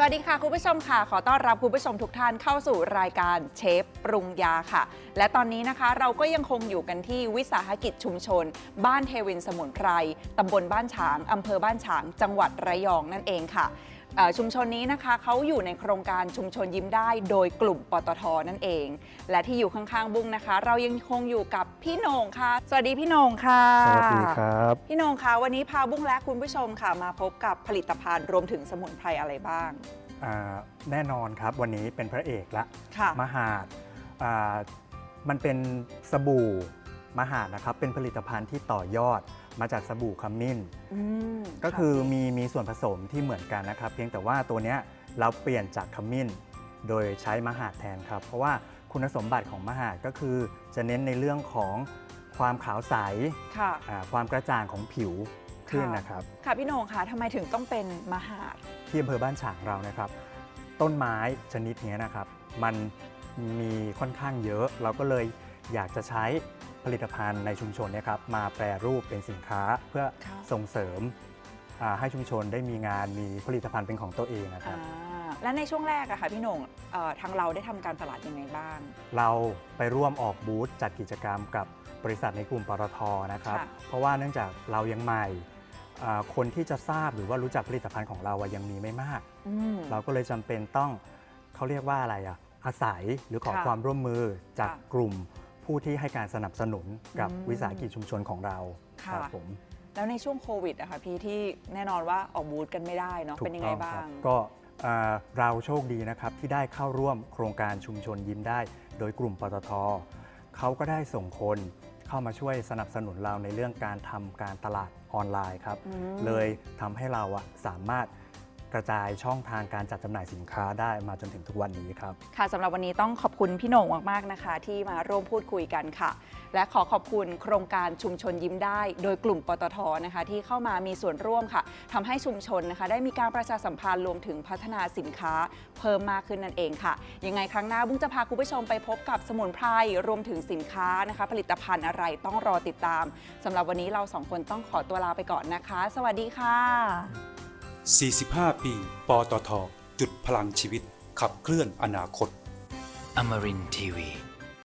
สวัสดีค่ะคุณผู้ชมค่ะ ขอต้อนรับคุณผู้ชมทุกท่านเข้าสู่รายการเชฟปรุงยาค่ะ และตอนนี้นะคะเราก็ยังคงอยู่กันที่วิสาหกิจชุมชน บ้านเทวินสมุนไพรตำบลบ้านฉางอำเภอบ้านฉาง จังหวัดระยองนั่นเองค่ะ ชุมชนนี้นะคะเขาอยู่ในโครงการชุมชนยิ้มได้โดยกลุ่มปตทนั่นเอง และที่อยู่ข้างๆบุ้งนะคะ เรายังคงอยู่กับพี่โหน่งค่ะ สวัสดีพี่โหน่งค่ะสวัสดีครับพี่โหนงคะวันนี้พาบุ้งและคุณผู้ชมค่ะ มาพบกับผลิตภัณฑ์รวมถึงสมุนไพรอะไรบ้างอ่าแน่นอนครับวันนี้เป็นพระเอกละค่ะมหาดอ่ามันเป็นสบู่มหาดนะครับเป็นผลิตภัณฑ์ที่ต่อยอด มาจากสบู่ขมิ้น อืมก็คือมีมีส่วนผสมที่เหมือนกันนะครับ เพียงแต่ว่าตัวเนี้ยเราเปลี่ยนจากขมิ้น โดยใช้มหาดแทนครับ เพราะว่าคุณสมบัติของมหาดก็คือจะเน้นในเรื่องของความขาวใสค่ะ อ่าความกระจ่างของผิวขึ้นค่ะ นะครับ ค่ะพี่โหนงคะทำไมถึงต้องเป็นมหาด ที่อำเภอบ้านฉางเรานะครับ ต้นไม้ชนิดเนี้ยนะครับ มันมีค่อนข้างเยอะ เราก็เลย อยากจะใช้ผลิตภัณฑ์ในชุมชนเนยครับมาแปรรูปเป็นสินค้าเพื่อค่ะส่งเสริมอ่าให้ชุมชนได้มีงานมีผลิตภัณฑ์เป็นของตัวเองนะคอ่ารับและในช่วงแรกอะค่ะพี่โหนงเอ่อทางเราได้ทำการตลาดยังไงบ้าง เราไปร่วมออกบูธจัดกิจกรรมกับบริษัทในกลุ่มปตทนะครับค่ะเพราะว่าเนื่องจากเรายังใหม่อ่าคนที่จะทราบหรือว่ารู้จักผลิตภัณฑ์ของเราอะยังมีไม่มากอืมเราก็เลยจำเป็นต้องเขาเรียกว่าอะไรอะอาศัยหรือขอค่ะความร่วมมือจากค่ะกลุ่ม ผู้ที่ให้การสนับสนุนกับอืมวิสาหกิจชุมชนของเราค่ะครับผมแล้วในช่วงโควิดอะค่ะพี่ที่แน่นอนว่าออกบูธกันไม่ได้เนาะถูเป็นกยังไงต้องบ้าครับงก็เอ่อเราโชคดีนะครับที่ได้เข้าร่วมโครงการชุมชนยิ้มได้ โดยกลุ่มปตทเขาก็ได้ส่งคนเข้ามาช่วยสนับสนุนเราในเรื่องการทำการตลาดออนไลน์ครับ อืม เลยทำให้เราอะสามารถ กระจายช่องทางการจัดจำหน่ายสินค้าได้มาจนถึงทุกวันนี้ครับ ค่ะสำหรับวันนี้ต้องขอบคุณพี่โหน่งมาก ๆ นะคะ ที่มาร่วมพูดคุยกันค่ะ และขอขอบคุณโครงการชุมชนยิ้มได้ โดยกลุ่มปตทนะคะ ที่เข้ามามีส่วนร่วมค่ะทำให้ชุมชนนะคะ ได้มีการประชาสัมพันธ์รวมถึงพัฒนาสินค้า เพิ่มมากขึ้นนั่นเองค่ะยังไงครั้งหน้าบุ้งจะพาคุณผู้ชมไปพบกับสมุนไพรรวมถึงสินค้านะคะ ผลิตภัณฑ์อะไรต้องรอติดตามสำหรับวันนี้เราสองคนต้องขอตัวลาไปก่อนนะคะ สวัสดีค่ะ 45 ปี ปตท จุดพลังชีวิต ขับเคลื่อนอนาคต Amarin Tiwi.